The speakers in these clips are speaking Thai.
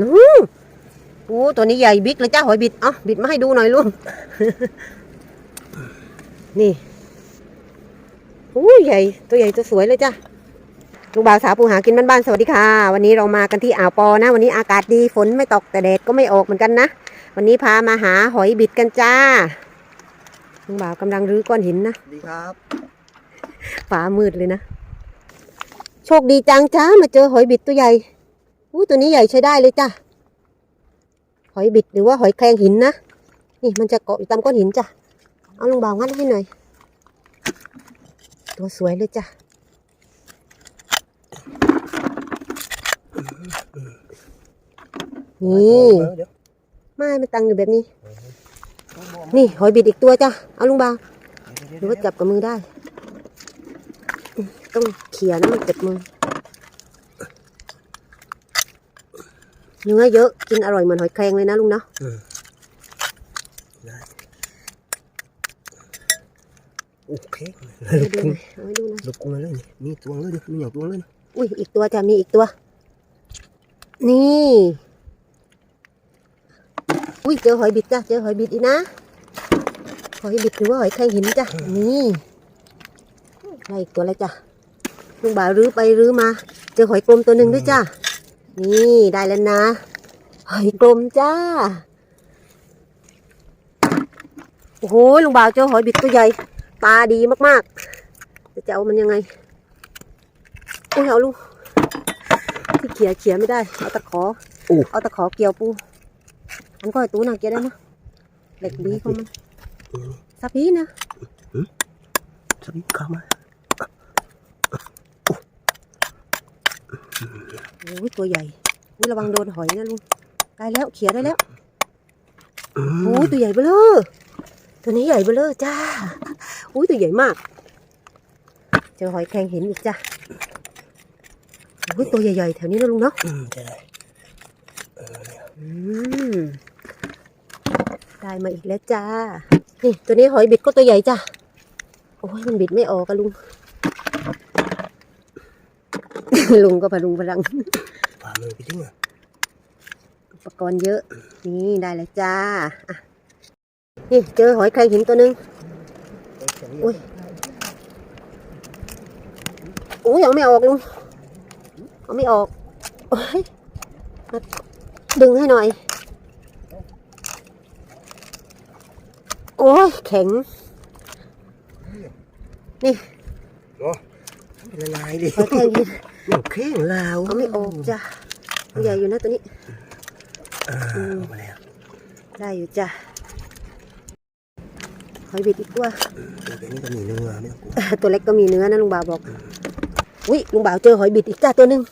นู้โอ้ตัวนี้ใหญ่บิ๊กเลยจ้าหอยบิดเอะบิดมาให้ดูหน่อยลุงนี่โอ้ยใหญ่ตัวใหญ่ตัวสวยเลยจ้าลุงบ่าวสาวปูหากินบ้านๆสวัสดีค่ะ วันนี้เรามากันที่อ่าวปอนะ วันนี้อากาศดีฝนไม่ตกแต่แดดก็ไม่ออกเหมือนกันนะวันนี้พามาหาหอยบิดกันจ้าลุงบ่าวกำลังรื้อก้อนหินนะดีครับฟ้ามืดเลยนะ โชคดีจังจ้ามาเจอหอยบิดตัวใหญ่ อู้ตัวนี้ใหญ่ใช้ได้เลยจ้ะ หอยบิดหรือว่าหอยแครงหินนะ นี่มันจะเกาะอยู่ตามก้อนหินจ้ะ เอาลงบ่าวงัดให้หน่อย ตัวสวยเลยจ้ะ นี่เดี๋ยวไม่มันตังอยู่แบบนี้ นี่หอยบิดอีกตัวจ้ะ เอาลุงบ่าวหรือว่าจับกับมือได้ ต้องเขี่ยนะมันเจ็บมือ เนื้อเยอะกินอร่อยเหมือนหอยแครงเลยนะลุงเนาะได้โอเคเอาให้ดูหน่อยเอาให้ดูหน่อยลูกกุ้งเลยนี่มีตัวเลยนี่มีอย่างตัวเลยนะอุ้ยอีกตัวจะมีอีกตัว นี่อุ้ยเจอหอยบิดจ้ะเจอหอยบิดอีกนะหอยบิดหรือว่าหอยแครงหินจ้ะนี่ได้อีกตัวแล้วจ้ะลุงบ่าวรื้อไปรื้อมา เจอหอยกลมตัวหนึ่งด้วยจ้ะ นี่ได้แล้วนะหอยกลมจ้า โอ้โหลุงบ่าวเจอหอยบิดตัวใหญ่ ตาดีมากๆ จะเอามันยังไง โอ้ยเอาลูกที่เขี่ยเขี่ยไม่ได้ เอาตะขอโอ้เอาตะขอเกี่ยวปู อันก็ไอ้ตู้น่ะเกี่ยวได้นะเหล็กดีของมันสับพีนะสวัสดีครับมา โอ้ยตัวใหญ่นี่ระวังโดนหอยนะลุงได้แล้วเขี่ยได้แล้วโอ้ยตัวใหญ่เบ้อเลยตัวนี้ใหญ่เบ้อเลยจ้าโอ้ยตัวใหญ่มาก เจอหอยแครงเห็นอีกจ้าโอ้ยตัวใหญ่ๆแถวนี้นะลุงเนาะอืมใช่อืมได้มาอีกแล้วจ้า นี่ตัวนี้หอยบิดก็ตัวใหญ่จ้ะโอ้ยมันบิดไม่ออกกันลุง ลุงก็พลุงพลัง ฝ่ามือไปถึงอะอุปกรณ์เยอะ นี่ได้แล้วจ้าอะนี่เจอหอยแครงหินตัวหนึ่งอุ้ยโอ้ยเอาไม่ออกลุงเอาไม่ออกโอ้ยมาดึงให้หน่อย โอ้ยแข็งเนาะเป็นละลายดิ หอยแครง หินโอเคลาวเอาไม่ออกจ้ะตัวใหญ่อยู่นะตัวนี้อ่าเอามาแล้วได้อยู่จ้ะหอยบิดอีกตัวตัวนี้ก็มีเนื้อไม่ต้องกลัวตัวเล็กก็มีเนื้อนะลุงบ่าวบอกอุ้ยลุงบ่าวเจอหอยบิดอีกจ้าตัวหนึ่ง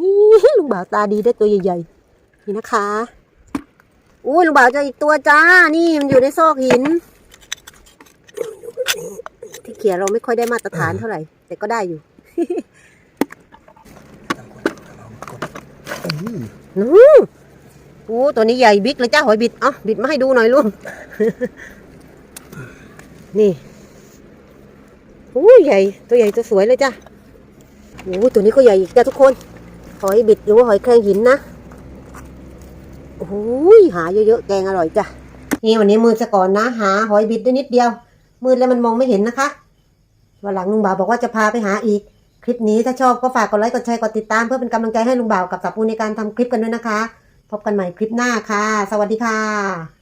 นี่ลุงบ่าวตาดีได้ตัวใหญ่ๆนี่นะคะอุ้ยลุงบ่าวเจออีกตัวจ้า นี่มันอยู่ในซอกหิน ที่เขียเราไม่ค่อยได้มาตรฐานเท่าไหร่ แต่ก็ได้อยู่ ตามคนตามเอากดอืม นู้โอ้ตัวนี้ใหญ่บิ๊กเลยจ้าหอยบิดเอะบิดมาให้ดูหน่อยลุงนี่โอ้ใหญ่ตัวใหญ่ตัวสวยเลยจ้าโอ้ตัวนี้ก็ใหญ่อีกจ้าทุกคน หอยบิดหรือว่าหอยแครงหินนะโอ้ยหาเยอะๆแกงอร่อยจ้ะนี่วันนี้มือสะก่อนนะหาหอยบิดได้นิดเดียว มืดแล้วมันมองไม่เห็นนะคะวันหลังลุงบ่าวบอกว่าจะพาไปหาอีก คลิปนี้ถ้าชอบก็ฝากกดไลค์กดแชร์กดติดตามเพื่อเป็นกำลังใจให้ลุงบ่าวกับสับปูในการทำคลิปกันด้วยนะคะ พบกันใหม่คลิปหน้าค่ะ สวัสดีค่ะ